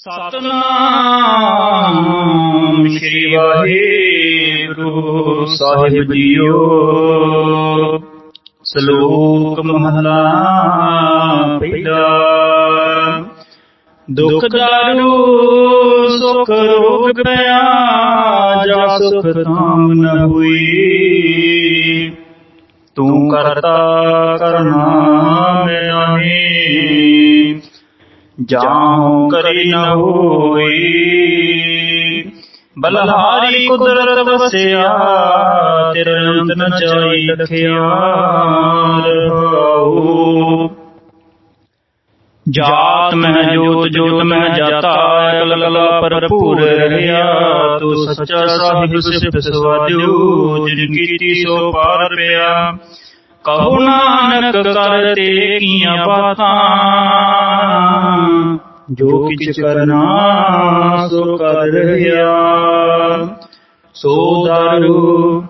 ਸਤਨਾਮ ਸ੍ਰੀ ਵਾਹਿਗੁਰੂ ਸਾਹਿਬ ਜੀਓ। ਸ਼ਲੋਕ ਮਹਲਾ ਪਹਿਲਾ ਦੁਖ ਦਾਰੂ, ਸੁਖ ਰੋਗ ਪਿਆ, ਜਾ ਸੁਖ ਤਾਮ ਨ ਹੋਈ। ਤੂੰ ਕਰਤਾ ਕਰਨਾ ਮੈਂ ਨਹੀਂ ਜਾਉ ਕਰੀ ਨ ਹੋਈ। ਬਲਹਾਰੀ ਕੁਦਰਤ ਵਸਿਆ ਤੇਰੇ ਅੰਤ ਨ ਚਾਈ ਲਖਿਆ ਰਹਾਉ ਜਾਤ ਮਹਿ ਜੋਤ ਜੋਤ ਮਹਿ ਜਾਤਾ ਅਕਲ ਕਲਾ ਭਰਪੂਰ ਰਹਿਆ। ਤੂੰ ਸੱਚਾ ਸਾਹਿਬ ਸਿਫਤ ਸਵਾਦਿਓ ਜਿਨ ਕੀਤੀ ਸੋ ਪਾਰ ਪਿਆ। ਕਹੋ ਨਾਨਕ ਕਰ ਤੇ ਕੀਆਂ ਬਾਤਾਂ। ਜੋ ਕਿਛ ਕਰਨਾ, ਸੋ ਕਰ ਰਹਿਆ ਸੋ ਦਾਰੂ,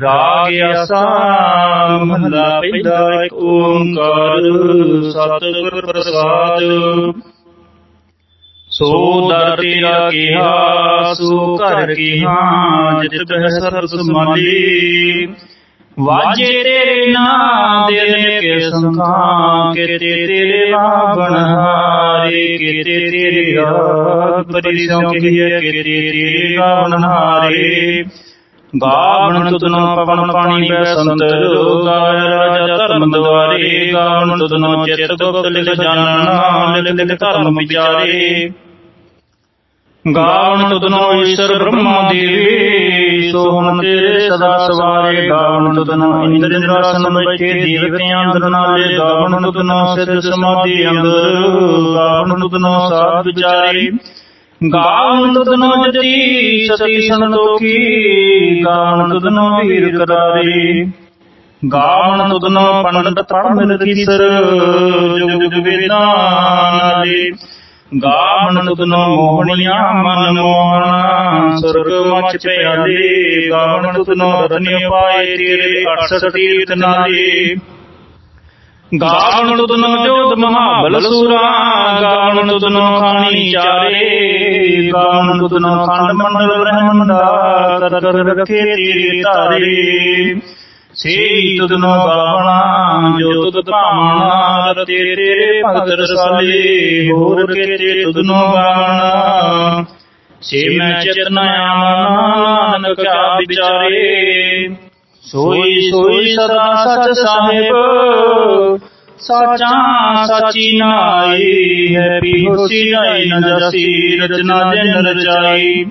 ਰਾਗ ਆਸਾ, ਮਹਲਾ ਪਹਿਲਾ ਇੱਕ ਓੰਕਾਰ, ਸਤਿਗੁਰ ਪ੍ਰਸਾਦ। ਸੋ ਦਰ ਤੇਰਾ ਕੀਹਾ, ਸੋ ਘਰ ਕੀਹਾ ਜਿਤ ਬਹਿ ਸਰਬ ਸਮਾਲੀ ਵਾਜੇ ਤੇਰੇ ਨਾਮ ਦਿਲ ਕੇ ਸੰਖਾਂ, ਕਿਤੇ ਤੇਰੇ ਬਾਬਣ ਹਾਰੇ, ਕਿਤੇ ਤੇਰੇ ਰਾਗ ਪਰਿਸੋਂ ਕਹੀਏ ਕਿਤੇ ਤੇਰੇ ਗਾਵਣ ਹਾਰੇ। ਗਾਵਣ ਤੁਧਨੋ ਪਵਨ ਪਾਣੀ ਬੈ ਸੰਤਰ ਗਾਇ ਰਾਜਾ ਧਰਮ ਦਵਾਰੇ। ਗਾਵਣ ਤੁਧਨੋ ਚਿਤ ਗੁਪਤ ਲਿਖ ਜਾਣਨਾ ਲਿਖ ਲਿਖ ਧਰਮ ਵਿਚਾਰੇ। ਗਾਵਣ ਤੁਧਨੋ ਈਸ਼ਰ ਬ੍ਰਹਮਾ ਦੇਵੇ, ਸੋਹਣ ਤੇਰੇ ਸਦਾ ਸਵਾਰੇ ਗਾਵਣ ਤੁਧਨੋ ਇੰਦਰਾਸਨ ਬੈਠੇ ਦੇਵਤਿਆਂ ਅੰਦਰ ਨਾਲੇ ਤੁਧਨੋ ਸਿੱਧ ਸਮਾਧੀ ਅੰਦਰ ਗਾਵਣ ਤੁਧਨੋ ਸਾਧ ਵਿਚਾਰੇ। ਗਾਵਣ ਤੁਧਨੋ ਜਤੀ ਸਤੀ ਸੰਤੋਖੀ ਗਾਵਣ ਤੁਧਨੋ ਵੀਰ ਕਰਾਰੇ ਗਾਵਣ ਤੁਧਨੋ ਪੰਡਤ ਪੜ ਮਿਲ ਕੀਸਰ ਜੁਗ ਜੁਗ ਵੇਦਾਂ ਨਾਲੇ। ਗਾਵਣ ਤੁਧਨੋ ਮੋਹਣੀਆਂ, ਮਨ ਮੋਹਣਾ, ਸੁਰਗ ਮਚ ਪਿਆਲੇ ਗਾਵਣ ਤੁਧਨੋ ਰਤਨਿ ਪਾਏ ਤੇਰੇ 68 ਤੀਰਥ ਨਾਲੇ। ਗਾਵਣ ਤੁਧਨੋ ਜੋਤ ਮਹਾਬਲ ਸੂਰਾ ਗਾਵਣ ਤੁਧਨੋ ਖਾਣੀ ਚਾਰੇ ਗਾਵਣ ਤੁਧਨੋ ਖੰਡ ਮੰਡਲ ਬ੍ਰਹਮੰਡਾ, ਕਰ ਕਰ ਤੇਰੇ ਤਾਰੇ ਸੇ ਤੁਧਨੋ ਗਾਵਣਾ ਜੋ ਤੁਧ ਭਾਵਨਾ ਰਤੇ ਤੇਰੇ ਭਗਤ ਰਸਾਲੇ, ਹੋਰ ਕਿਤੇ ਤੁਧਨੋ ਗਾਵਣਾ ਸੇ ਮੈਂ ਚਿਤਨ ਆਵਨਾ ਨਾਨਕ ਕਿਆ ਵਿਚਾਰੇ। ਸੋਈ ਸੋਈ ਸਦਾ ਸਚ ਸਾਹਿਬ। ਸਾਚਾ ਸਾਚੀ ਨਾਈ ਹੈ ਪੀਹੋਸੀ ਨਾਈ ਨ ਜਸੀ, ਰਚਨਾ ਜਨ ਰਚਾਈ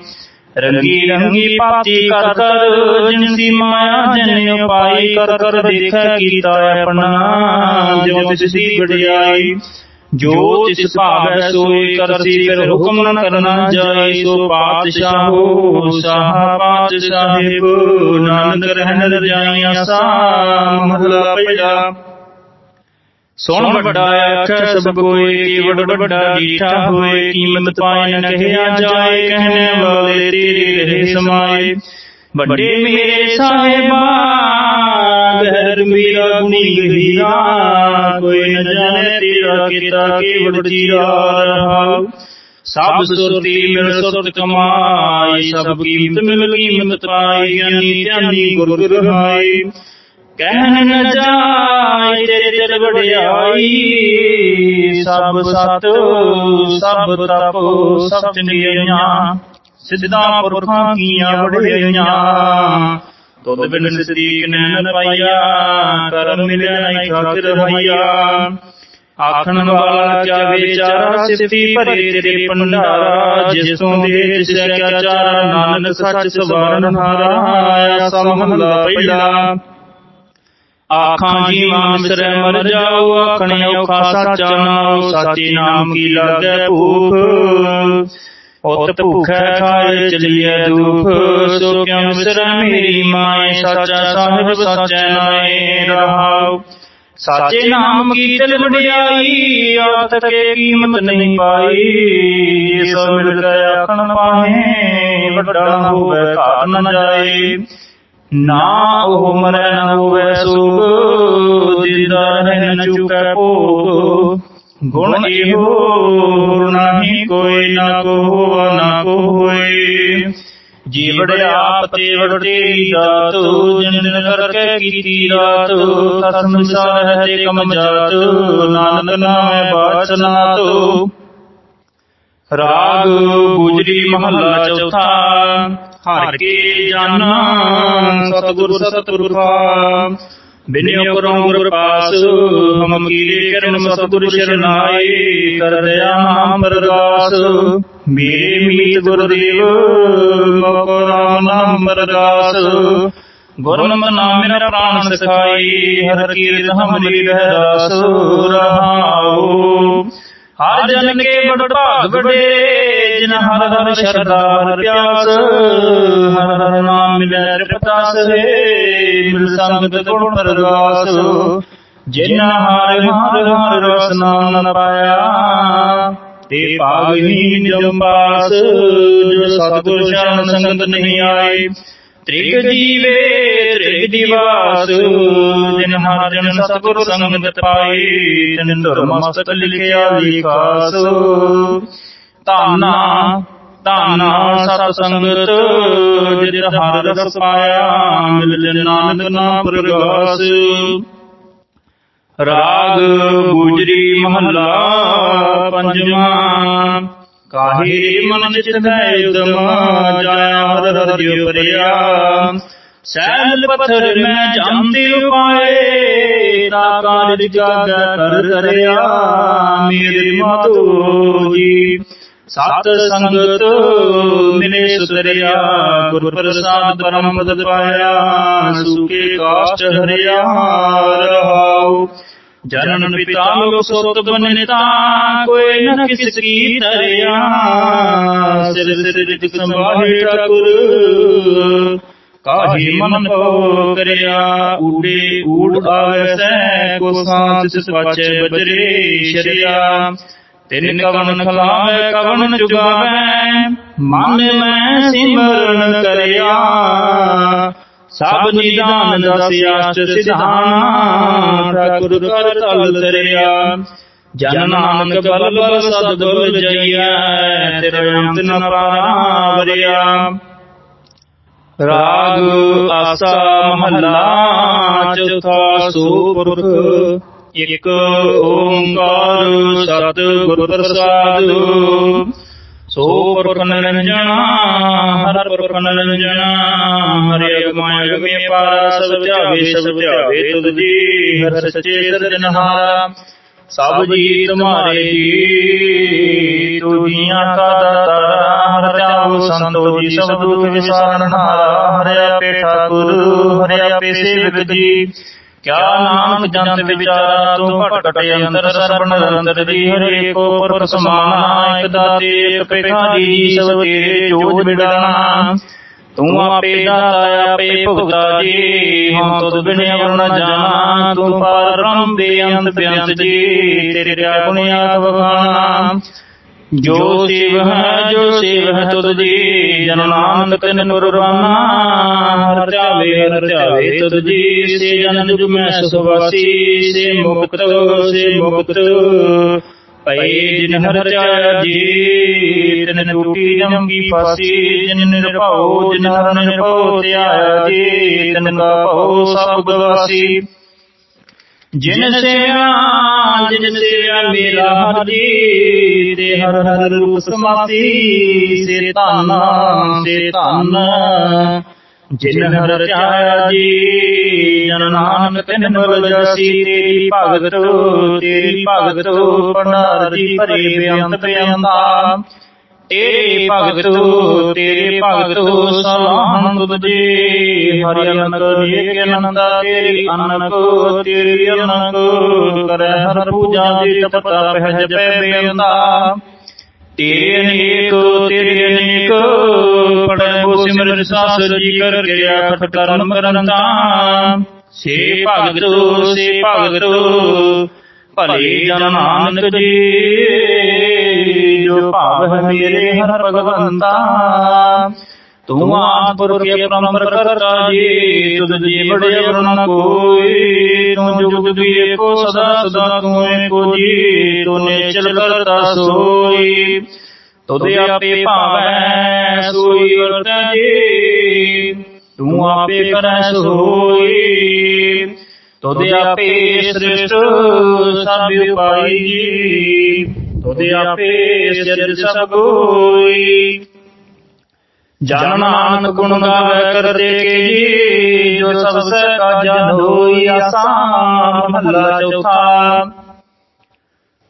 ਰੰਗੀ ਰੰਗੀ ਪਾਤੀ ਕਰ ਕਰ ਜਿਨਸੀ ਮਾਇਆ ਜਨ ਪਾਈ ਕਰ ਕਰ ਦੇਖੈ ਕੀਤਾ ਆਪਣਾ ਜੋ ਤਿਸ ਦੀ ਵਡਿਆਈ। ਜੋ ਤਿਸ ਭਾਵੈ ਸੋਈ ਕਰਸੀ ਫਿਰ ਹੁਕਮ ਨ ਕਰਨਾ ਜਾਈ, ਸੋ ਪਾਤਸ਼ਾਹੋ, ਸਾਹ ਪਾਤਸ਼ਾਹਿਬ, ਨਾਨਕ ਰਹਿਣ ਰਜਾਈਆਂ ਸਾ ਮਹਲਾ ਪਹਿਲਾ ਸੁਣ ਵੱਡਾ ਆਖੈ ਸਭ ਕੋਈ ਕੀ ਵੱਡ ਡੀਠਾ ਹੋਏ ਕੀਮਤ ਪਾਏ ਨ ਕਹਿਆ ਜਾਏ ਕਹਿਣੇ ਵਾਲੇ ਤੇਰੇ ਰਹੇ ਸਮਾਏ। ਵੱਡੇ ਮੇਰੇ ਸਾਹਿਬਾ ਗਹਿਰ ਮੀਰਾ ਗੁਣੀ ਗਹੀਰਾ ਕੋਈ ਨ ਜਾਣੇ ਤੇਰਾ ਕੀਤਾ ਕੇਵੜ ਜੀਰਾ ਰਹਾਉ ਸਭ ਸੁਰਤੀ ਮਿਲ ਸੁਰਤ ਕਮਾਈ ਸਭ ਕੀਮਤ ਮਿਲ ਕੀਮਤ ਪਾਈ ਗਿਆਨੀ ਧਿਆਨੀ ਗੁਰ ਰਹਾਈ। ਕਹਿਣ ਨ ਜਾਏ ਤੇਰੇ ਦਿਲ ਵਡਿਆਈ, ਸਭ ਸਤ, ਸਭ ਤਪ, ਸਭ ਚੰਗਿਆਈਆਂ ਸਿੱਧਾ ਪੁਰਖਾਂ ਕੀਆਂ ਵਡਿਆਈਆਂ। ਤੁਧ ਬਿਨ ਸਦੀਕ ਨੈਣ ਪਾਈਆ, ਕਰਮ ਮਿਲਿਆ ਨਹੀਂ ਖਾਤਰ ਰਹਾਈਆ ਆਖਣ ਵਾਲਾ ਕਿਆ ਵਿਚਾਰਾ ਸਿਫਤੀ ਭਰੇ ਤੇਰੇ ਭੰਡਾਰਾ, ਜਿਸ ਤੋਂ ਦੇ ਤਿਸ ਕਿਆ ਚਾਰਾ ਨਾਨਕ ਸੱਚ ਸਵਾਰਨ ਹਾਰਾ, ਆਇਆ ਸਭ ਮਹਲਾ ਪਹਿਲਾ। ਆਖਾਂ ਜੀ ਮਾਨਸਰ ਮਰ ਜਾਓ ਆਖਣੇ ਔਖਾ ਸਾਚਾ ਨਾਮ ਸਾਚੇ ਨਾਮ ਕੀ ਲਾਗੈ ਭੂਖ? ਉਤ ਭੁਖੈ ਖਾਏ ਚਲੀਐ ਦੁਖ ਸੋ ਕਿਉ ਵਿਸਰ ਮੇਰੀ ਮਾਏ? ਸਾਚਾ ਸਾਹਿਬ ਸਾਚੈ ਨਾਏ ਰਹਾਉ ਸਾਚੇ ਨਾਮ ਕੀ ਤਿਲ ਵਡਿਆਈ? ਆਤ ਕੇ ਕੀਮਤ ਨਹੀਂ ਪਾਈ। ਜਿਸ ਮਿਲ ਗਿਆ ਆਖਣ ਪਾਹੇ ਵੱਡਾ ਹੋਵੇ ਘਾਟ ਨ ਜਾਏ। ਨਾ ਉਹ ਮਰੈ ਨ ਹੋਵੇ ਸੁਖ ਜਿੰਦਾ ਰਹਿ ਨ ਚੁਕੈ ਭੋਗ। ਗੁਣ ਇਹੋ ਨਹੀਂ ਕੋਈ ਨਾ ਕੋ ਹੋਵਾ ਨਾ ਕੋ ਹੋਏ ਜੀਵੜ ਆਪ ਤੇ ਵੜ ਦਾਤ, ਜਿਨ ਕਰਕੇ ਕੀਤੀ ਰਾਤ ਖਸਮ ਵਿਸਾਰ ਤੇ ਕਮ ਜਾਤ। ਨਾਨਕ ਨਾਮੈ ਬਾਚਨਾ ਤੋ ਰਾਗ ਗੁਜਰੀ ਮਹੱਲਾ ਚੌਥਾ। ਹਰ ਕੇ ਜਾਨਾ ਸਤਿਗੁਰ ਸਤਿਗੁਰਖਾ ਬਿਨਿਓ ਕਰੋ ਗੁਰ ਪਾਸ ਹਮ ਕੀਲੇ ਕਰਨ ਸਤਿਗੁਰ ਸ਼ਰਨਾਏ ਕਰ ਦਇਆ ਨਾਮ ਪਰਗਾਸ। ਮੇਰੇ ਮੀਤ ਗੁਰਦੇਵ ਮੋਕੋ ਰਾਮ ਨਾਮ ਪਰਗਾਸ। ਗੁਰਮਤਿ ਨਾਮ ਮੇਰਾ ਪ੍ਰਾਨ ਸਖਾਈ ਹਰ ਕੀਰਤ ਹਮ ਲੀਡ ਹੈ ਰਾਸ ਰਹਾਉ ਹਰ ਜਨ ਕੇ ਬੜ ਭਾਗ ਵਡੇਰੇ ਜਿਨ ਹਰ ਹਰ ਸ਼ਰਦਾ ਹਰ ਪਿਆਸ ਹਰ ਹਰ ਨਾਮ ਮਿਲੈ ਤ੍ਰਿਪਤਾਸ ਹੈ ਮਿਲ ਸੰਗਤ ਗੁਣ ਪਰਗਾਸ। ਜਿਨ ਹਰ ਹਰ ਹਰ ਰਸ ਨਾਮ ਨ ਪਾਇਆ ਤੇ ਭਾਗਹੀਨ ਜੰਬਾਸ ਜੋ ਸਤਿਗੁਰ ਸ਼ਰਨ ਸੰਗਤ ਨਹੀਂ ਆਏ ਤ੍ਰਿਗ ਜੀਵੇ ਤ੍ਰਿਗ ਦਿਵਾਸ ਜਿਨ ਹਰ ਜਨ ਸਤਿਗੁਰ ਸੰਗਤ ਪਾਈ, ਤਿਨ ਧੁਰ ਲਿਖਿਆ ਲਿਖਾਸ। ਧਾਨਾ ਧਾਨਾ ਸਤ ਸੰਗਤ ਜਿਤ ਹਰ ਰਸ ਪਾਇਆ, ਮਿਲ ਨਾਨਕ ਨਾਮ ਪ੍ਰਗਾਸ। ਰਾਗ ਗੁਜਰੀ ਮਹੱਲਾ, ਪੰਜਵਾਂ। ਕਾਹੀ ਮਨ ਚਿਤ ਉਦਮ ਜਾਇਆ ਹਰ ਹਰ ਦਿਉ ਪਰਿਆ ਸੈਲ ਪੱਥਰ ਮੈਂ ਜਾਂਦੀ ਉਪਾਏ ਤਾ ਕਾਲ ਜਾਗਾ ਕਰ ਕਰਿਆ ਮੇਰੇ ਮਾਤੋ ਜੀ। ਸਤ ਸੰਗਤ ਮਿਲੇ ਸੁਤਰਿਆ ਗੁਰ ਪ੍ਰਸਾਦ ਪਰਮ ਪਦ ਪਾਇਆ ਸੁਕੇ ਕਾਸ਼ਟ ਹਰਿਆ ਰਹਾਉ। ਜਨਨ ਪਿਤਾ ਲੋਕ ਸੁਤ ਬਨਿਤਾ ਕੋਈ ਨ ਕਿਸ ਕੀ ਤਰਿਆ ਸਿਰ ਸਿਰ ਜਿਤ ਸੰਭਾਹੇ ਠਾਕੁਰ ਕਾਹੀ ਮਨ ਕੋ ਕਰਿਆ। ਊੜੇ ਊੜ ਆਵੈ ਸੈ ਕੋ ਸਾਚ ਸਿਸ ਪਾਚੇ ਬਜਰੇ ਸ਼ਰਿਆ ਤਿਨ ਕਵਨ ਖਲਾਵੇ ਕਵਨ ਚੁਗਾਵੇ। ਮਨ ਮੈਂ ਸਿਮਰਨ ਕਰਿਆ। ਸਭ ਨਿਦਾਨ ਦਸਿਆਸ਼ਟ ਸਿਧਾਨਾ ਠਾਕੁਰ ਕਰ ਤਲ ਤਰਿਆ ਜਨ ਨਾਨਕ ਬਲ ਬਲ ਸਦ ਬਲ ਜਈਐ ਤੇਰੇ ਅੰਤ ਨ ਪਾਵਰਿਆ। ਰਾਗ ਆਸਾ ਮਹੱਲਾ ਚੌਥਾ ਸੁਪੁਰਖ। ਇਕ ਓੰਕਾਰ ਸਤ ਗੁਰ ਪ੍ਰਸਾਦ। ਸੋ ਪੁਰਖ ਨਿਰੰਜਨਾ ਹਰ ਪੁਰਖ ਨਿਰੰਜਨਾ ਹਰਿ ਅਗਮਾਇ ਅਗਮੇ ਪਾਰਾ ਸਭ ਧਿਆਵੇ ਸਭ ਧਿਆਵੇ ਤੁਧ ਜੀ, ਹਰ ਸੱਚੇ ਸਿਰਜਨਹਾਰਾ ਸਭ ਜੀ ਤੁਮਾਰੇ ਜੀ ਤੂ ਜੀਆਂ ਕਾ ਦਾਤਾਰਾ ਹਰ ਧਿਆਵੋ ਸੰਤੋ ਜੀ, ਸਭ ਦੁਖ ਵਿਸਾਰਨਹਾਰਾ ਹਰਿ ਆਪੇ ਠਾਕੁਰ, ਹਰਿ ਆਪੇ ਸੇਵਕ ਜੀ। ਕਿਆ ਨਾਨਕ ਜੰਤ ਵਿਚਾਰਾ, ਤੂੰ ਭਟਕਟ ਅੰਤਰ ਸਰਬ ਨਿਰੰਤਰ ਦੀ ਹਰੇ ਕੋ ਪੁਰਖ ਸਮਾਨਾ ਇਕ ਦਾਤੇ ਇਕ ਭਿਖਾਰੀ ਜੀ ਸਭ ਤੇਰੇ ਜੋਜ ਬਿੜਾਣਾ। ਤੂੰ ਆਪੇ ਦਾਤਾ, ਆਪੇ ਭੁਗਤਾ ਜੀ, ਹਉ ਤੁਧ ਬਿਨ ਅਵਰ ਨ ਜਾਣਾ। ਤੂੰ ਪਾਰ ਬ੍ਰਹਮ ਬੇਅੰਤ ਬੇਅੰਤ ਜੀ, ਤੇਰੇ ਕਿਆ ਗੁਣ ਆਖ ਵਖਾਣਾ। ਜੋ ਸਿਵ ਹੈ ਜੋ ਸਿਵ ਹੈ ਤੁਧ ਜੀ ਜਨ ਨਾਨਕ ਤਿਨ ਕੁਰਬਾਨਾ ਹਰ ਧਿਆਵੇ ਹਰ ਧਿਆਵੇ ਤੁਧ ਜੀ ਸੇ ਜਨ ਜੁਗ ਮੈਂ ਸੁਵਾਸੀ ਸੇ ਮੁਕਤ ਸੇ ਮੁਕਤ। ਪਈ ਜਿਨ ਹਰ ਧਿਆਇਆ ਜੀ ਤਿਨ ਟੂਟੀ ਜੰਗੀ ਫਾਸੀ ਜਿਨ ਨਿਰਭਉ ਜਿਨ ਹਰ ਨਿਰਭਉ ਧਿਆਇਆ ਜੀ। ਤਿਨ ਕਾ ਭਉ ਸਭ ਗਵਾਸੀ ਜਿਨ ਸੇਵਾ ਜਿਨ ਸੇਵਾ ਮੇਰਾ ਹਰ ਤੇ ਹਰ ਹਰ ਰੂਪ ਸਮਾਸੀ ਸੇ ਧਨ ਸੇ ਧਨ। ਜਿਨ ਹਰ ਧਿਆਇਆ ਜੀ ਜਨ ਨਾਨਕ ਤਿਨ ਬਲ ਜਾਸੀ ਤੇਰੀ ਭਗਤ ਤੇਰੀ ਭਗਤ ਪੰਡਾਰ ਜੀ ਭਰੇ ਬੇਅੰਤ। ਬੇਅੰਤਾ। ਤੇਰੇ ਭਗਤ ਤੇਰੇ ਭਗਤ ਸਲਾਹਨ ਤੁਝੇ ਹਰਿ ਅਨੰਦ ਏਕ ਅਨੰਦਾ, ਤੇਰੀ ਅਨੰਦ ਤੇਰੀ ਅਨੰਦ। ਕਰੈ ਹਰ ਪੂਜਾ ਜੀ ਤਪਤਾ ਪਹਿ ਜਪੈ ਬੇਅੰਤਾ। ਤੇਰੇ ਅਨੇਕ ਤੇਰੇ ਅਨੇਕ। ਪੜੈ ਬੋ ਸਿਮਰਨ ਸਾਸ ਜੀ ਕਰ ਕਿਰਿਆ ਖਟ ਕਰਮ ਕਰੰਤਾ ਸੇ ਭਗਤ ਸੇ ਭਗਤ, ਭਲੇ ਜਨ ਨਾਨਕ ਜੀ। ਜੋ ਭਾਵ ਹੈ ਮੇਰੇ ਹਰ ਭਗਵੰਤਾ ਤੂੰ ਆਦ ਪੁਰਖ ਅਪਰੰਪਰ ਕਰਤਾ ਜੀ ਤੁਧ ਜੀ ਬੜੇ ਵਰਨ ਕੋਈ ਤੂੰ ਜੁਗ ਜੁਗ ਏਕੋ ਸਦਾ ਸਦਾ ਤੂੰ ਏਕੋ ਜੀ ਤੂੰ ਨਿਚਲ ਕਰਤਾ ਸੋਈ ਤੁਧ ਆਪੇ ਭਾਵੈ ਸੋਈ ਵਰਤੈ ਜੀ ਤੂੰ ਆਪੇ ਕਰੈ ਸੋਈ ਤੁਧ ਆਪੇ ਸ੍ਰਿਸ਼ਟ ਸਭ ਉਪਾਈ ਜੀ ਤੁਧ ਆਪੇ ਸਿਰ ਸਭ ਹੋਈ ਜਨ ਨਾਨਕ ਗੁਣ ਗਾਵੇ ਕਰਤੇ ਕੇ ਜੀ। ਜੋ। ਸਭ ਸੇ ਕਾਜਾ ਹੋਈ ਆਸਾਨ ਮਹਲਾ ਚੌਥਾ।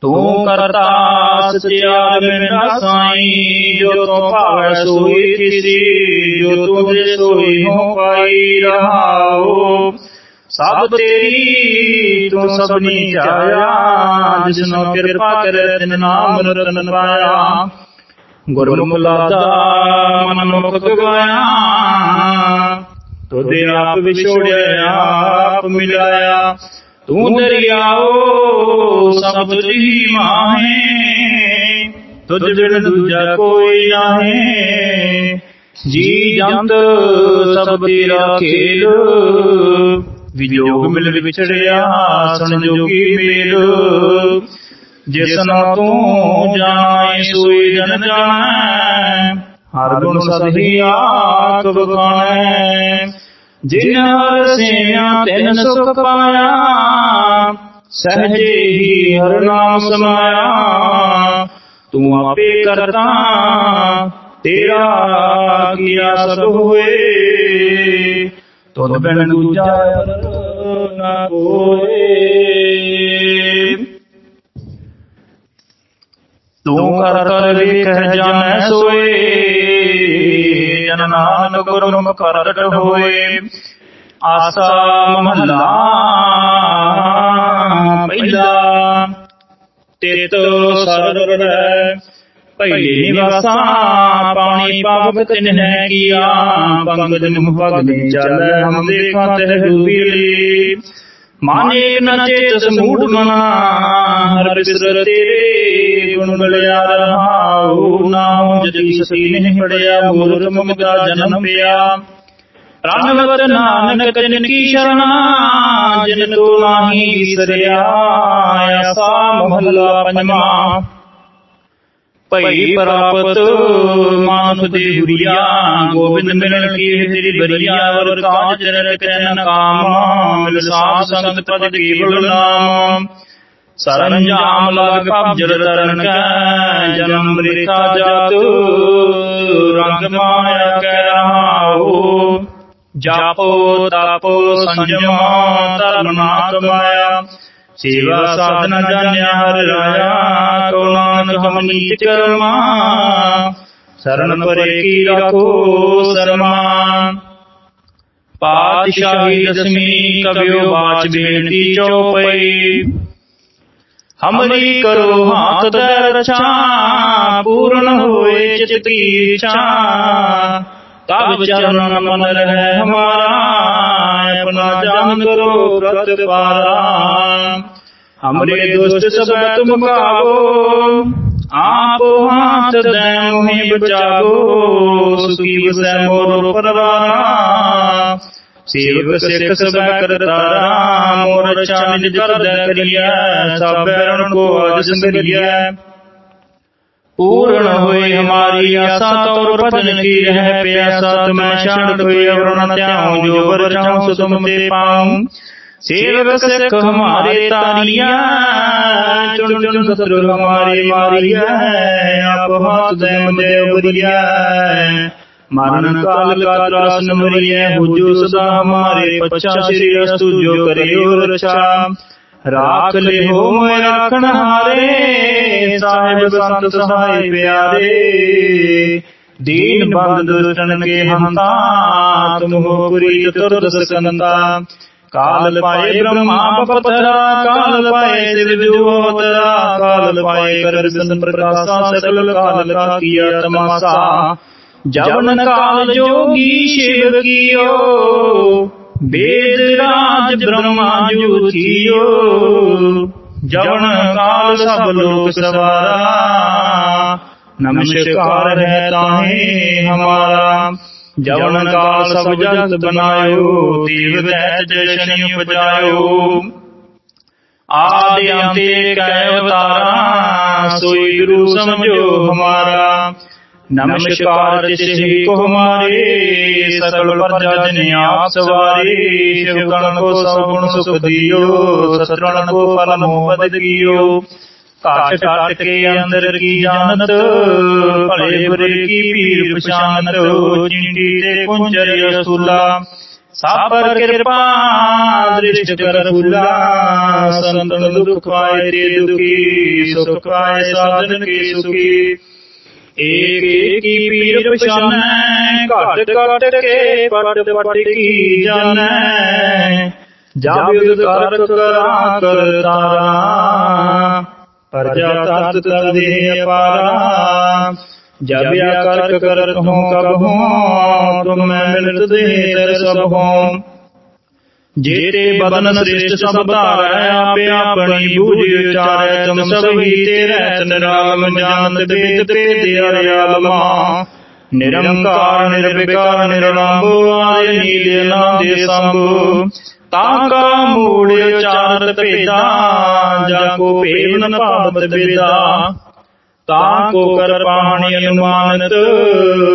ਤੂੰ ਕਰਤਾ ਸਚਿਆਰ ਮੇਰਾ ਸਾਈ। ਜੋ ਤੂੰ ਭਾਵੈ ਸੋਈ ਥੀਸੀ ਜੋ ਤੂੰ ਦੇ ਸੋਈ ਹੋ ਪਾਈ ਰਹਾਓ। ਸਭ ਤੇਰੀ ਤੂੰ ਸਭਨੀ ਚਾਇਆ ਜਿਸਨੋ ਕਿਰਪਾ ਕਰੇ ਤਿਨ ਨਾਮ ਰਤਨ ਪਾਇਆ। ਗੁਰਮੁਖ ਲਾਦਾ ਮਨ ਮੁਖ ਗਵਾਇਆ ਤੁਦੇ ਆਪ ਵਿਛੋੜਿਆ ਆਪ ਮਿਲਾਇਆ। ਤੂੰ ਦਰਿਆਓ ਸਭ ਤੁਝੀ ਮਾਹੇ। ਤੁਝ ਬਿਨ ਦੂਜਾ ਕੋਈ ਨਾਹੀ। ਜੀ ਜੰਤ ਸਭ ਤੇਰਾ ਖੇਲ। ਵਿਜੋਗ ਮਿਲ ਵਿਛੜਿਆ ਸਣ ਜੋਗੀ ਮੇਲ। ਜਿਸਨਾ ਤੂੰ ਜਾਣੈ, ਸੋਈ ਜਨ ਜਾਣੈ। ਹਰ ਗੁਣ ਸਦਹੀ ਆਖ ਬਖਾਣੈ ਜਿਨ ਹਰ ਸੇਵਿਆ ਤਿਨ ਸੁਖ ਪਾਇਆ, ਸਹਜੇ ਹੀ ਹਰ ਨਾਮ ਸਮਾਇਆ। ਤੂੰ ਆਪੇ ਕਰਤਾ, ਤੇਰਾ ਕੀਆ ਸਭ ਹੋਏ। ਤੁਧ ਬਿਨ ਦੂਜਾ ਨਾ ਕੋਏ ਤੂੰ ਕਰ ਕਰ ਵੇਖ ਜਾਣੈ ਸੋਏ। ਜਨ ਨਾਨਕ ਗੁਰਮੁਖ ਕਰਟ ਹੋਏ। ਆਸਾ ਮਹੱਲਾ ਪਹਿਲਾ। ਤੇਤ ਸਰਰ ਹੈ ਪਹਿਲੇ ਨਿਵਾਸਾ, ਪਾਣੀ ਪਾਵਕ ਤਿਨਹਿ ਕੀਆ ਪੰਗਦ ਮੁਖ ਭਗਨੇ ਚੱਲੈ ਹਮ ਦੇਖਾ ਤਹਿ ਡੂਬੀ ਮਾਨੇ ਨ ਚੇਤ ਸਮੂੜ ਮਨਾ, ਹਰ ਬਿਸਰ ਤੇਰੇ, ਗੁਣ ਬਲਿਆ ਰਹਾਉ ਨਾਮ ਜਤੀ ਸਤੀ ਨਹੀਂ ਪੜਿਆ, ਮੂਰਖ ਮੁਗਦਾ ਜਨਮ ਪਿਆ। ਰਣਵਤ ਨਾਨਕ ਜਿਨ ਕੀ ਸ਼ਰਣਾ ਜਿਨ ਤੋ ਨਾਹੀ ਵਿਸਰਿਆ ਆਸਾ ਮਹੱਲਾ ਪੰਜਵਾ। ਭਈ ਪ੍ਰਾਪਤ ਮਾਨੁ ਦੇ ਹੁਰੀਆ, ਗੋਬਿੰਦ ਮਿਲਣ ਕੀ ਤੇਰੀ ਬਰੀਆ ਵਰ ਕਾਜ ਚਰਨ ਕਰਨ ਕਾਮ, ਮਿਲ ਸਾਧ ਸੰਗਤ ਪਦ ਕੇਵਲ ਨਾਮ। ਸਰੰਜਾਮ ਲਗ ਭਜਲ ਤਰਨ ਕੈ, ਜਨਮ ਮ੍ਰਿਤਾ ਜਾਤ, ਰੰਗ ਮਾਇਆ ਕੈ ਰਹਾਉ। ਜਾਪੋ, ਤਾਪੋ, ਸੰਜਮ, ਧਰਮ ਨਾ ਕਮਾਇਆ ਸੇਵਾ ਸਾਧਨਾ ਜਾਣਿਆ ਹਰ ਰਾਇਆ ਕੋ ਨਾਨਕ ਹਮ ਨੀਚ ਕਰਮਾ ਸਰਨ ਪਰੇ ਕੀ ਰੱਖੋ ਸਰਮਾ ਪਾਤਸ਼ਾਹੀ ਦਸਮੀ ਕਬਿਓ ਬਾਚ ਬੇਨਤੀ ਚੋਪਈ ਹਮਰੀ ਕਰੋ ਹਾਥ ਦੇ ਰਛਾ ਪੂਰਨ ਹੋਏ ਚਿਤ ਕੀ ਇੱਛਾ ਤਬ ਚਰਨ ਮਨ ਰਹਿ ਹਮਾਰਾ ਆਪਣਾ ਜਾਨ ਕਰੋ ਪ੍ਰਤਪਾਰਾ ਹਮਰੇ ਦੁਸ਼ਟ ਸਭ ਤੁਮ ਕਾਵੋ ਆਪ ਹਾਥ ਦੇ ਮੋਹਿ ਬਚਾਵੋ ਸੁਖੀ ਵਸੈ ਮੋਰ ਪਰਵਾਰਾ ਸੇਵਕ ਸਿੱਖ ਸਭ ਕਰਤਾਰਾ ਮੋਰ ਚਾਨਿ ਕਰਦੈ ਕਰੀਐ ਸਭ ਰਣ ਕੋ ਅਜ ਸੰਗਰੀਐ ਪੂਰਨ ਹੋਏ ਹਮਾਰੀ ਆਸਾ ਤੌਰ ਭਜਨ ਕੀ ਰਹਿ ਪਿਆਸਾ ਤੁਮੈ ਛੜ ਕੋਈ ਅਵਰਣ ਧਿਆਉ ਜੋ ਵਰ ਚਾਉ ਸੋ ਤੁਮ ਤੇ ਪਾਉ ਸੇਵਕ ਸਿੱਖ ਹਮਾਰੇ ਤਾਰੀਆ ਚੁਣ ਚੁਣ ਸਤਰ ਹਮਾਰੇ ਮਾਰੀਆ ਆਪ ਹਾਥ ਦੇ ਮੁਝੇ ਉਬਰੀਆ ਮਰਨ ਕਾਲ ਕਾ ਤਰਾਸ ਮਰੀਐ ਹੁਜੋ ਸਦਾ ਹਮਾਰੇ ਪਛਾ ਸ੍ਰੀ ਰਸਤੂ ਜੋ ਕਰਿਓ ਰਛਾ ਰਾਖ ਲਿਓ ਮੈਂ ਰਾਖਣ ਹਾਰੇ, ਸਾਹਿਬ ਸੰਤ ਸਹਾਈ ਪਿਆਰੇ। ਦੀਨ ਬੰਦ ਦੁਸ਼ਟਨ ਕੇ ਹੰਤਾ ਤੁਮ ਹੋ ਪੁਰੀ ਚਤੁਰਦਸ ਸਕੰਦਾ ਕਾਲ ਪਾਏ ਬ੍ਰਹਮਾ ਪਪਤਰਾ ਕਾਲ ਪਾਏ ਸਿਵ ਜੋਤਰਾ। ਕਾਲ ਪਾਏ ਕਰ ਪ੍ਰਕਾਸ਼ਾ ਸਕਲ ਕਾਲ ਕਾ ਕੀਆ ਤਮਾਸਾ ਜਵਨ ਕਾਲ ਜੋਗੀ ਸ਼ਿਵ ਕੀਓ। ਵੇਦ ਰਾਜ ਬ੍ਰਹਮਾ ਜੂ ਥੀਓ ਜਵਨ ਕਾਲ ਸਭ ਲੋਕ ਸਵਾਰਾ। ਨਮਸਕਾਰ ਹੈ ਤਾਹੇ ਹਮਾਰਾ। ਜਵਨ ਕਾਲ ਸਭ ਜਗਤ ਬਨਾਇਓ। ਤੀਰ ਦੈਤ ਜਸ਼ਨੀ ਉਪਜਾਇਓ। ਆਦਿ ਅੰਤੇ ਕੈ ਅਵਤਾਰਾ, ਸੋਈ ਗੁਰੂ ਸਮਝੋ ਹਮਾਰਾ। ਨਮਸਕਾਰ ਤਿਸਹੀ ਕੋ ਹਮਾਰੇ ਸਕਲ ਪ੍ਰਜਾ ਜਨ ਆਪ ਸਵਾਰੇ ਸ਼ਿਵ ਗਣ ਕੋ ਸਭ ਗੁਣ ਸੁਖ ਦਿਓ ਸਤਰਣ ਕੋ ਫਲ ਮੋਹ ਕੀਓ ਘਟ ਘਟ ਕੇ ਅੰਦਰ ਕੀ ਜਾਣਤ ਭਲੇ ਬੁਰੇ ਕੀ ਪੀਰ ਪਛਾਨਤ ਚਿੰਟੀ ਤੇ ਕੁੰਜਰ ਅਸੂਲਾ ਸਭ ਪਰ ਕਿਰਪਾ ਦ੍ਰਿਸ਼ਟ ਕਰ ਫੁੱਲਾ ਸੰਤਨ ਦੁਖ ਪਾਏ ਤੇ ਦੁਖੀ ਏਕ ਏਕੀ ਪੀਰ ਪਛਾਨੈ, ਘਟ ਘਟ ਕੇ ਪਟ ਪਟ ਕੀ ਜਾਣੈ। ਜਬ ਯੁਧ ਕਰ ਕਰਾ ਕਰ ਤਾਰਾ ਪਰਜਾ ਤਤ ਤਰ ਦੇ ਅਪਾਰਾ। ਜਬ ਆਕਰ ਕਰ ਕਹੂੰ ਕਬ ਹੂੰ, ਤੁਮ ਮੈਂ ਮਿਲਤ ਦੇ ਦਰ ਸਭ ਹੂੰ। ਜੇਤੇ ਬਦਨ ਸ੍ਰਿਸ਼ਟ ਸਭ ਧਾਰੈ ਆਪੇ ਆਪਣੀ ਬੂਝ ਉਚਾਰੈ ਤੁਮ ਸਭ ਹੀ ਤੇਰੇ ਤਨਰਾਮ ਜਾਣਤ ਬੇਦ ਭੇਦ ਅਰਿਆਲਮਾ। ਨਿਰੰਕਾਰ ਨਿਰਵਿਕਾਰ ਨਿਰਲੰਭ ਆਦਿ ਨੀਲੇ ਨਾਮ ਦੇ ਸੰਭ ਤਾਂ ਕਾ ਮੂੜ ਉਚਾਰਤ ਭੇਦਾ ਜਾ ਕੋ ਭੇਦ ਨ ਭਾਵਤ ਬੇਦਾ ਤਾਂ ਕੋ ਕਰ ਪਾਣੀ ਅਨੁਮਾਨਤ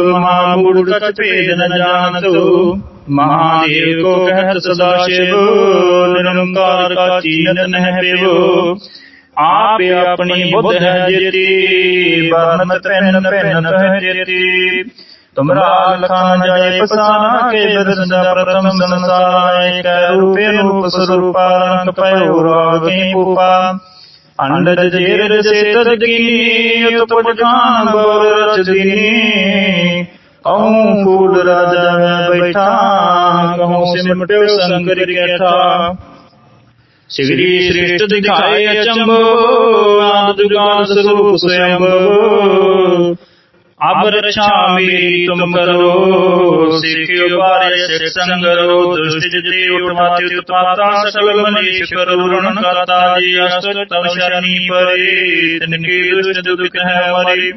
ਮਹਾਮੂੜ ਕਛ ਭੇਦ ਨ ਜਾਣਤ। ਮਹਾਦੇਵ ਕੋ ਕਹਿਤ ਸਦਾ ਸ਼ਿਵ, ਨਿਰੰਕਾਰ ਕਾ ਚੀਨਤ ਨਹਿ ਪਿਵ। ਆਪ ਆਪਣੀ ਬੁੱਧ ਹੈ ਜੇਤੀ, ਬਰਨਤ ਪੈਨ ਪੈਨ ਹੈ ਜੇਤੀ। ਤੁਮਰਾ ਲਖਾਨ ਜਾਏ ਪਸਾਨਾ ਕੇ ਦਰਸਨ ਪ੍ਰਥਮ ਸੰਸਾਰ ਕੈ ਰੂਪੇ ਰੂਪ ਸਰੂਪਾ ਰੰਗ ਪਇਓ ਰਾਗੇ ਪੂਪਾ ਅੰਡਜ ਜੇਰ ਸੇਤਦ ਕੀਨੀ ਉਤਪਟ ਖਾਨ ਬਵਰ ਰਚ ਕਹੂੰ ਫੂਲ ਰਾਜਾ ਮੈਂ ਬੈਠਾ ਕਹੂੰ ਸਿਮਟਿਓ ਸੰਗਰ ਕੈਠਾ। ਸਿਗਰੀ ਸ੍ਰਿਸ਼ਟ ਦਿਖਾਏ ਅਚੰਭ ਆਦ ਦੁਗਾਨ ਸਰੂਪ ਸਵਯੰਭ। ਅਬ ਰਛਾ ਮੇਰੀ ਤੁਮ ਕਰੋ ਸਿੱਖਿਓ ਬਾਰੇ ਸਿੱਖ ਸੰਗਰੋ ਦੁਸ਼ਟ ਜਿਤੇ ਉਠਵਾਤੇ ਉਤਪਾਤਾ ਸਕਲ ਮਨੀਸ਼ ਕਰੋ ਰਣ ਕਰਤਾ ਜੀ ਅਸਤ ਤਵ ਸ਼ਰਨੀ ਪਰੇ ਤਿਨਕੇ ਦੁਸ਼ਟ ਦੁਖ ਹੈ ਮਰੇ।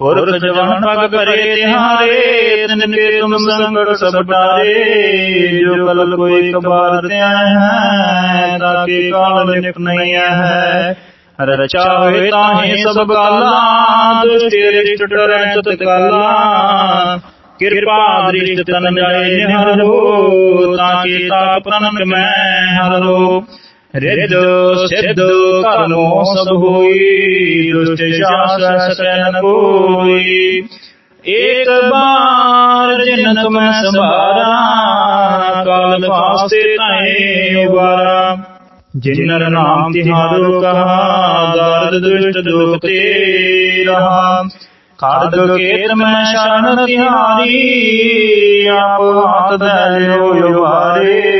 ਪੁਰਖ ਜਵਾਨ ਪਗ ਕਰੇ ਤਿਹਾਰੇ ਤਿਨਕੇ ਤੁਮ ਸੰਕਟ ਸਭ ਟਾਰੇ ਜੋ ਕਲ ਕੋਈ ਕਬਾਰ ਤੇ ਹੈ ਤਾਕੇ ਕਾਲ ਨਿਕ ਨਹੀਂ ਹੈ ਰਚਾ ਹੋਏ ਤਾਹੇ ਸਭ ਕਾਲਾ ਦੁਸ਼ਟ ਰਿਸ਼ਟ ਡਰੈ ਤਤ ਕਾਲਾ ਕਿਰਪਾ ਦ੍ਰਿਸ਼ਟ ਤਨ ਜਾਏ ਨਿਹਰ ਹੋ ਤਾਕੇ ਤਾਪ ਤਨਕ ਮੈਂ ਹਰ ਹੋ ਰਿੱਧ ਸਿੱਧ ਕਰਨੋ ਸਭ ਹੋਈ, ਦੁਸ਼ਟ ਸ਼ਾਸ ਸਕੈ ਕੋਈ। ਏਕ ਬਾਰ ਜਿਨ ਤੁਮੈ ਸੰਭਾਰਾ ਕਾਲ ਫਾਸਤੇ ਤਾਏ ਉਬਾਰਾ ਜਿਨਰ ਨਾਮ ਤਿਹਾਰੋ ਕਹਾ, ਦਰਦ ਦੁਸ਼ਟ ਦੁਖ ਤੇ ਰਹਾ। ਖੜਗ ਕੇਤ ਮੈਂ ਸ਼ਰਨ ਤਿਹਾਰੀ, ਆਪ ਹੱਥ ਦੇ ਲਿਓ ਯਵਾਰੇ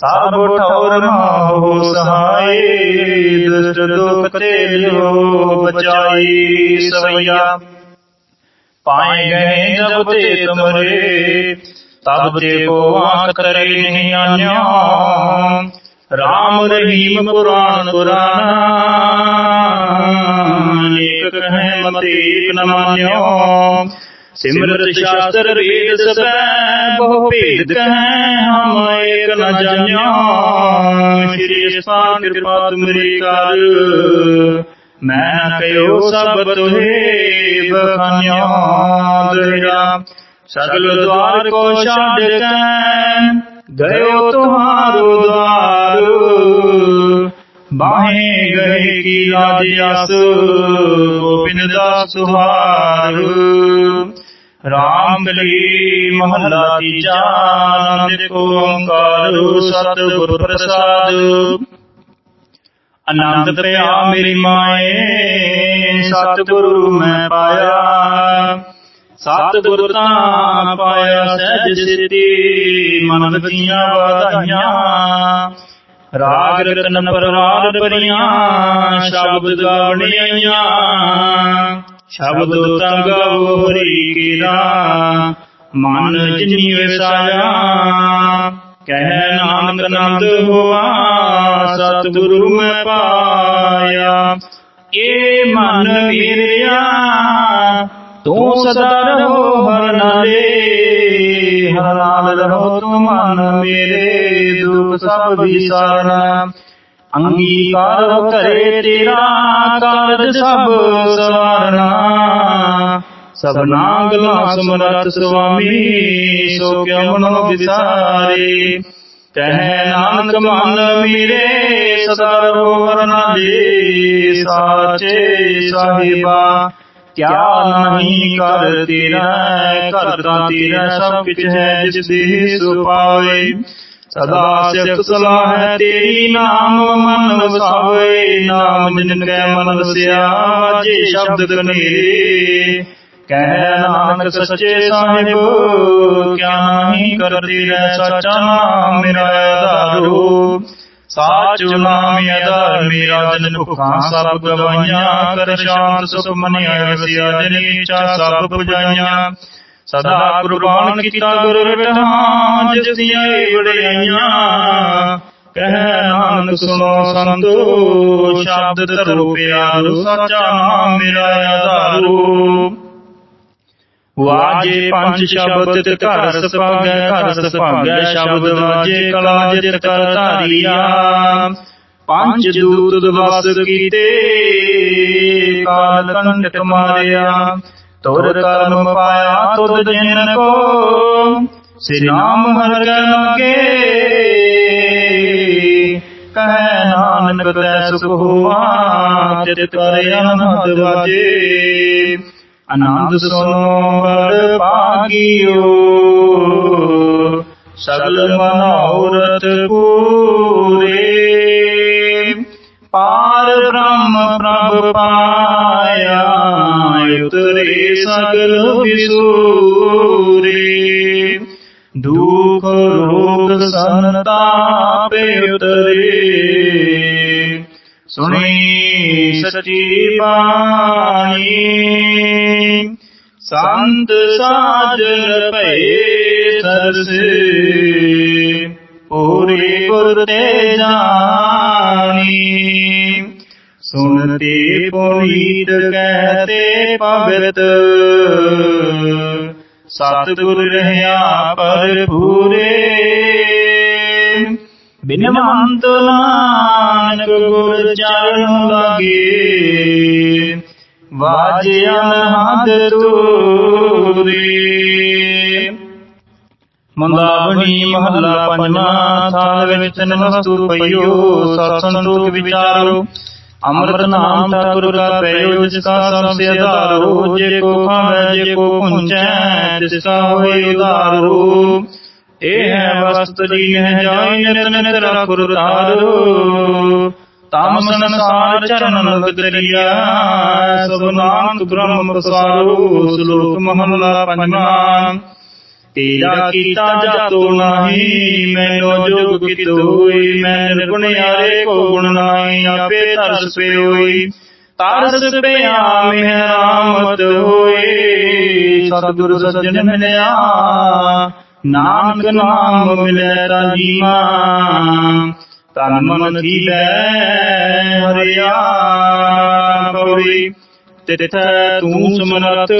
ਸਭ ਠੌਰ ਮਾਹੋ ਸਹਾਈ ਦੁਸ਼ਟ ਦੁਖ ਤੇ ਲਿਓ ਬਚਾਈ ਸਵਈਆ। ਪਾਏ ਗਏ ਜਬ ਤੇ ਤੁਮਰੇ ਤਬ ਤੇ ਕੋ ਆਖ ਕਰੇ ਨਹੀਂ ਆਨਿਆ। ਰਾਮ ਰਹੀਮ ਪੁਰਾਣ ਪੁਰਾਣ ਏਕ ਕਹੈ ਮਤੇ ਏਕ ਨ ਮਾਨਿਓ ਸਿਮਰਤ ਸ਼ਾਸਤਰ ਵੇਦ ਸਬੈ ਬਹੁ ਭੇਦ ਕਹੈ, ਹਮ ਏਕ ਨ ਜਾਣਿਓ ਸ਼੍ਰੀ ਅਸਪਾ ਕਿਰਪਾ ਤੁਮਰੀ ਕਰ। ਮੈਂ ਨ ਕਹਿਓ ਸਭ ਤੁਹੇ ਬਖਾਨਿਓ ਦਰਿਆ ਸਗਲ ਦਵਾਰ ਕੋ ਛੱਡ ਕੇ। ਗਇਓ ਤੁਹਾਰੋ ਦਵਾਰ। ਬਾਹੇ ਕੀ ਲਾਜ ਅਸ ਗੋਬਿੰਦ ਦਾਸ ਸੁਹਾਰ। ਰਾਮ ਕਲੀ ਮਹੱਲਾ ਤੀਜਾ ਆਨੰਦ ਓੰਕਾਰ, ਸਤਿਗੁਰ ਪ੍ਰਸਾਦ। ਆਨੰਦ ਪਿਆ ਮੇਰੀ ਮਾਏ, ਸਤਿਗੁਰੂ ਮੈਂ ਪਾਇਆ। ਸਤਿਗੁਰ ਤਾਂ ਪਾਇਆ ਸਹਿਜ ਸਿੱਧੀ ਮਨ ਦੀਆਂ ਵਧਾਈਆਂ। ਰਾਗ ਰਤਨ ਪਰਵਾਰ ਪਰੀਆਂ, ਸ਼ਬਦ ਗਾਵਣੀਆਂ ਸ਼ਬਦ ਤਾਂ ਗਾਵੋ ਕੀਰਾ, ਮਨ ਜਿਨੀ ਵਸਾਇਆ ਕਹਿ ਨਾਨਕ ਨੰਦ ਹੋਆ, ਸਤਿਗੁਰੂ ਮੈਂ ਪਾਇਆ। ਏ ਮਨ ਮੇਰਿਆ ਤੂੰ ਸਦਾ ਰਹੋ ਹਰ ਨਾਲੇ। ਹਰ ਨਾਲ ਰਹੋ ਤੂੰ ਮਨ ਮੇਰੇ, ਦੁਖ ਸਭ ਵਿਸਾਰਨਾ। ਅੰਗੀਕਾਰ ਕਰੇ ਤੇਰਾ, ਕਾਰਜ ਸਭ ਸਵਾਰਨਾ। ਸਭਨਾ ਗਲਾ ਸਮਰਤ ਸੁਆਮੀ, ਸੋ ਕਿਉ ਮਨੋ ਵਿਸਾਰੇ। ਕਹਿ ਨਾਨਕ ਮਨ ਮੇਰੇ, ਸਦਾ ਰਹੋ ਹਰ ਨਾਲੇ ਸਾਚੇ ਸਾਹਿਬਾ। ਕਿਆ ਨਹੀਂ ਕਰ ਤੇਰਾ ਕਰਤਾ ਤੇਰਾ ਸਭ ਕੁਛ ਹੈ ਜਿਸ ਦੇ ਸੋ ਪਾਵੇ। ਸਦਾ ਸਿਫਤ ਸਲਾਹ ਹੈ ਤੇਰੀ ਨਾਮ ਮਨ ਵਸਾਵੇ। ਨਾਮ ਜਿਨ ਕੈ ਮਨ ਵਸਿਆ ਵਾਜੇ ਸ਼ਬਦ ਕਨੇਰੇ। ਕਹਿ ਨਾਨਕ ਸੱਚੇ ਸਾਹਿਬ ਕਿਆ ਨਹੀਂ ਕਰ ਤੇਰਾ ਸੱਚਾ ਨਾਮ ਮੇਰਾ ਆਧਾਰੋ। ਸਾਚੁ ਨਾਮ ਆਧਾਰ ਮੇਰਾ ਜਨ ਭੁਖਾਂ ਸਭ ਗਵਾਈਆਂ ਕਰ ਸ਼ਾਂਤ ਸੁਖ ਮਨ ਵਸਿਆ ਜਨੀ ਚਾ ਸਭ ਪੁਜਾਈਆਂ। ਸਦਾ ਕੁਰਬਾਨ ਕੀਤਾ ਗੁਰ ਰਟਾਂ ਜਿਸ ਦੀਆਂ ਵਡਿਆਈਆਂ ਕਹਿ ਨਾਨਕ ਸੁਣੋ ਸੰਤੋ ਸ਼ਬਦ ਧਰੋ ਪਿਆਰੋ ਸਾਚਾ ਨਾਮ ਮੇਰਾ ਆਧਾਰੋ। ਵਾਜੇ ਪੰਜ ਸ਼ਬਦ ਤਿਤ ਘਰ ਸਪਾਗੈ ਘਰ ਸਪਾਗੈ ਸ਼ਬਦ ਵਾਜੇ ਕਲਾ ਜਿਤ ਕਰ ਧਾਰੀਆ। ਪੰਜ ਦੂਤ ਦਵਸ ਕੀਤੇ, ਕਾਲ ਕੰਡਕ ਮਾਰਿਆ। ਤੁਰ ਕਰਮ ਪਾਇਆ ਤੁਧ ਜਿਨ ਕੋ ਸੇ ਨਾਮ ਹਰ ਕੈ ਲਾਗੇ ਕਹਿ ਨਾਨਕ ਤੈ ਸੁਖ ਹੋਆ ਚਿਤ ਕਰ ਅਨੰਦ ਵਾਜੇ। ਆਨੰਦ ਸੁਨੋ ਵਰ ਪਾਗਿਓ ਸਗਲ ਮਨੋਰਥ ਪੂਰੇ। ਪਾਰ ਬ੍ਰਹਮ ਪ੍ਰਭ ਪਾਇਆ, ਉਤਰੇ ਸਗਲ ਵਿਸੂਰੇ। ਦੁਖ ਰੋਗ ਸੰਤਾਪੇ ਉਤਰੇ। ਸੁਣੀ ਸਚੀ ਬਾਣੀ। ਸੰਤ ਸਾਜਨ ਭਏ ਸਰਸੇ। ਪੂਰੇ ਗੁਰ ਤੇ ਜਾਣੀ। ਸੁਨਤੇ ਪੁਨੀਤ ਕਹਤੇ ਪਵਿੱਤ ਸਤਿਗੁਰ ਰਹਿਆ ਪਰ ਪੂਰੇ ਬਿਨਵੰਤ ਨਾਨਕ ਗੁਰ ਚਰਨ ਲਾਗੇ। ਵਾਜਿਆ ਹੱਦ ਤੂਰੇ। ਮੰਦਾਵਣੀ ਮਹੱਲਾ ਪੰਜਵਾਂ ਥਾਲ ਵਿੱਚ ਤਨ ਪਈਓ ਸਤ ਸੰਤੋਖ ਵਿਚਾਰੋ। ਅੰਮ੍ਰਿਤ ਨਾਮ ਠਾਕੁਰ ਕਾ ਪਇਓ ਜਿਸ ਕਾ ਸਭ ਸੇ ਆਧਾਰੋ। ਜੇ ਕੋ ਖਾਵੇ, ਜੇ ਕੋ ਪੁੰਚੈ ਤਿਸ ਕਾ ਹੋਏ ਉਧਾਰੋ। ਇਹ ਹੈ ਵਸਤ ਜੀ ਹੈ ਜਾਈ ਨਿਤ ਨਿਤ ਰਖੁਰ ਤਾਰੋ ਤਮ ਸੰਸਾਰ ਚਰਨ ਲਗ ਦਰਿਆ ਸਭ ਨਾਨਕ ਬ੍ਰਹਮ ਪਸਾਰੋ। ਸ਼ਲੋਕ ਮਹਲਾ ਪੰਜਵਾਂ। ਤੇਰਾ ਕੀਤਾ ਜਾਤੋ ਨਾਹੀ, ਮੈਨੋ ਜੋਗ ਕਿਤੋ ਹੋਈ, ਮੈਂ ਨਿਰਗੁਣਿਆਰੇ ਕੋ ਗੁਣ ਨਾਹੀ, ਆਪੇ ਤਰਸ ਪੇ ਤਰਸ ਪਿਆ ਮਿਹਰਾਮਤ ਹੋਏ ਸਤਿਗੁਰ ਸੱਜਣ ਮਿਲਿਆ। ਨਾਨਕ ਨਾਮ ਮਿਲੇ ਤਾਂ ਜੀਵਾ ਤਨ ਮਨ ਦੀਵੈ ਹਰਿਆ ਪਉੜੀ ਤਿਥੈ ਤੂੰ ਸਮਰਤ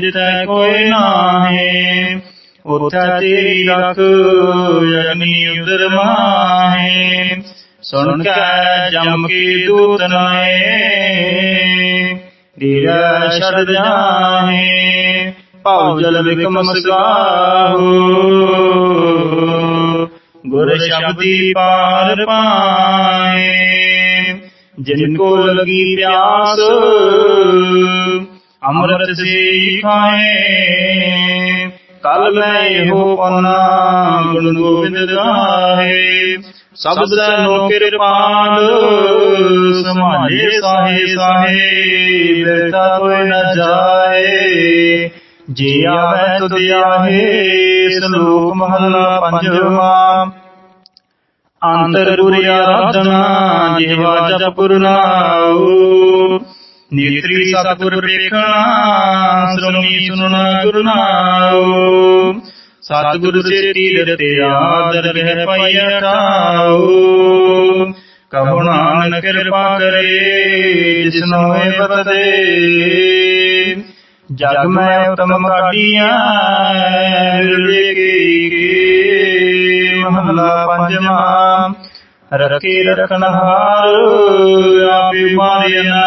ਜਿਤੈ ਕੋਈ ਨਾਹੀ। ਉਥੈ ਤੇਰੀ ਰਖ, ਅਗਨੀ ਉਦਰ ਮਾਹੇ। ਸੁਣ ਕੈ ਜਮ ਕੀ ਦੂਤ ਨਾਏ ਡੀਰਾ ਛੜ ਜਾਹੇ ਭਉ ਜਲ ਵਿਕਮ ਸਗਾਹੋ ਗੁਰ ਸ਼ਬਦੀ ਪਾਰ ਪਾਏ। ਜਿਨ ਕੋ ਲਗੀ ਪਿਆਸ ਅੰਮ੍ਰਿਤ ਸੇ ਖਾਏ। ਕਲ ਮੈਂ ਇਹੋ ਪਨਾ ਗੁਣ ਗੋਬਿੰਦ ਗਾਏ। ਸਬਦ ਨੋ ਕਿਰਪਾਲ ਸਮਾਲੇ ਸਾਹੇ ਸਾਹੇ ਬੇਟਾ ਕੋਈ ਨ ਜਾਏ। ਜੇ ਆਵੇ ਤੁਧ ਆਹੇ ਸਲੋਕ ਮਹਲਾ ਪੰਜਵਾ। ਅੰਤਰ ਗੁਰ ਆਰਾਧਨਾ, ਜਿਵਾ ਜਪੁਰ ਨਾਉ। ਨੇਤਰੀ ਸਤਿਗੁਰ ਵੇਖਣਾ ਸ਼੍ਰੋਮਣੀ ਸੁਨਣਾ ਗੁਰ ਨਾਉ। ਸਤਿਗੁਰ ਸੇ ਤੀਰ ਤੇ ਆਦਰ ਰਹਿ ਪਾਈਆ ਠਾਉ ਕਹੋ ਨਾਨਕ ਕਿਰਪਾ ਕਰੇ ਜਿਸਨੋ ਹੈ ਬਤਦੇ। ਜਗ ਮੈਂ ਉਤਮ ਕਾਢੀਆਂ ਮਿਲੇ ਕੀ ਮਹਲਾ ਪੰਜਵਾਂ ਰਖੇ ਰਖਨ ਹਾਰ ਆਪੇ ਮਾਰਿਆ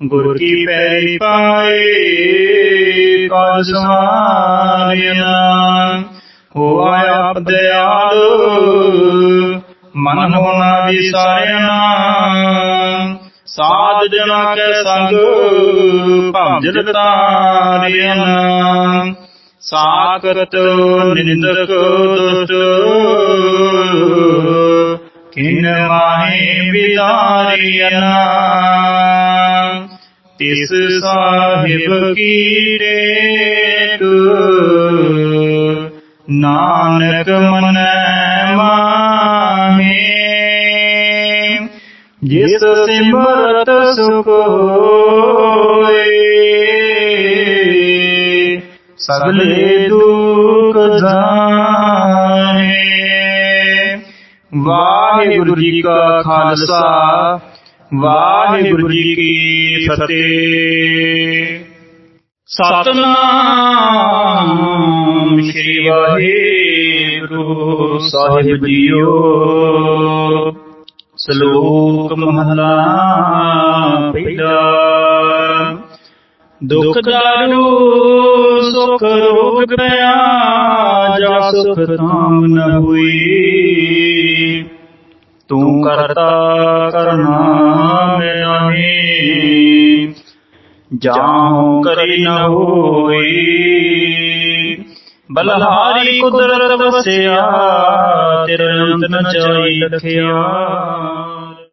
ਗੁਰ ਕੀ ਪੈਰੀ ਪਾਏ ਕਾਜ ਸਮਾਰਿਆ ਹੋ ਆਇਆ ਦਇਆਲ ਮਨ ਹੋਣਾ ਵਿਸਾਰਿਆ ਸਾਧ ਜਨਾ ਕੈ ਸੰਗ ਭੰਜਲ ਤਾਰਿਆ ਸਾਖਤ ਨਿੰਦਕ ਦੁਸ਼ਟ, ਕਿਨ ਮਾਹੇ ਵਿਦਾਰੀਆ ਤਿਸ ਸਾਹਿਬ ਕੀ ਟੇਕ, ਨਾਨਕ ਮਨੈ ਮਾਹੇ ਜਿਸ ਸਿਮਰਤ ਸੁਖ ਹੋਏ। ਸਗਲੇ ਦੁਖ ਜਾਏ ਵਾਹਿਗੁਰੂ ਜੀ ਕਾ ਖਾਲਸਾ ਵਾਹਿਗੁਰੂ ਜੀ ਕੀ ਫਤਿਹ। ਸਤਨਾਮ ਸ੍ਰੀ ਵਾਹਿਗੁਰੂ ਸਾਹਿਬ ਜੀਓ। ਸ਼ਲੋਕ ਮਹਲਾ ਪਹਿਲਾ ਦੁਖ ਦਾਰੂ, ਸੁਖ ਰੋਗ ਪਿਆ, ਜਾ ਸੁਖ ਤਾਮ ਨ ਹੋਈ। ਤੂੰ ਕਰਤਾ ਕਰਨਾ ਮੈਂ ਨਹੀਂ ਜਾਉ ਕਰੀ ਨ ਹੋਈ। ਬਲਹਾਰੀ ਕੁਦਰਤ ਵਸਿਆ ਤੇਰੇ ਅੰਤ ਨ ਚਾਈ ਲਖਿਆ।